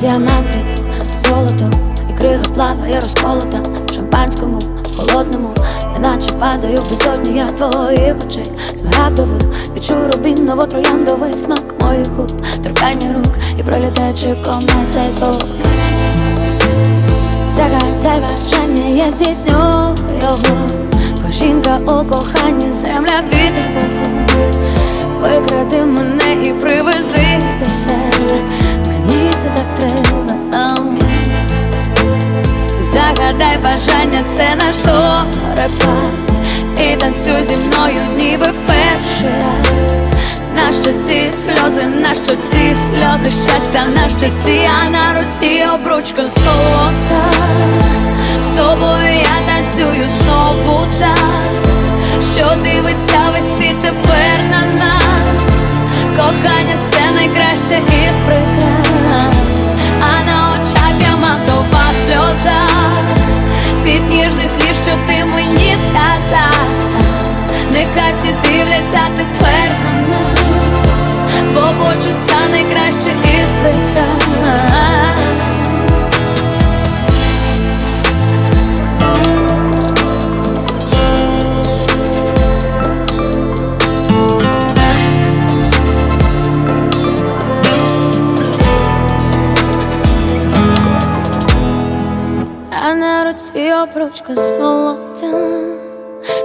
Діаманти, золото. І крига плаває розколота. В шампанському, холодному, неначе падаю в безодню я твоїх очей. Смарагдових, відчую рубіново трояндовий смак моїх губ. Торкання рук і пролітаючи комет. Цей звук. Загадай бажання, я здійсню його. Жінка у коханні, земля вогонь Викради мене і привези Загадай бажання, це наш зорепад І танцюй зі мною, ніби в перший раз. Нащо ці сльози, нащо ці сльози? Щастя, нащо ці, а на руці обручка золота. З тобою я танцюю знову так. Що дивиться весь світ тепер на нас? Кохання це найкраще із прикрас мені сказав Нехай всі дивляться тепер на нас, А на руці обручка золота.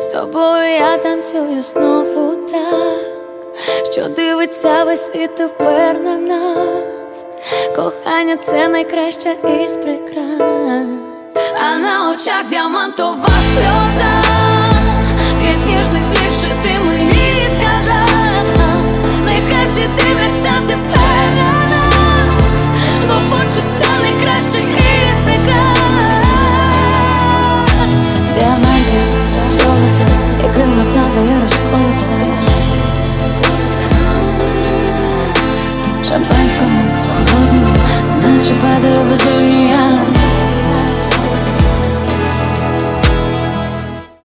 З тобою я танцюю знову так. Що дивиться весь світ тепер на нас? Кохання це найкраща із прикрас. А на очах діамантова padł w ziemię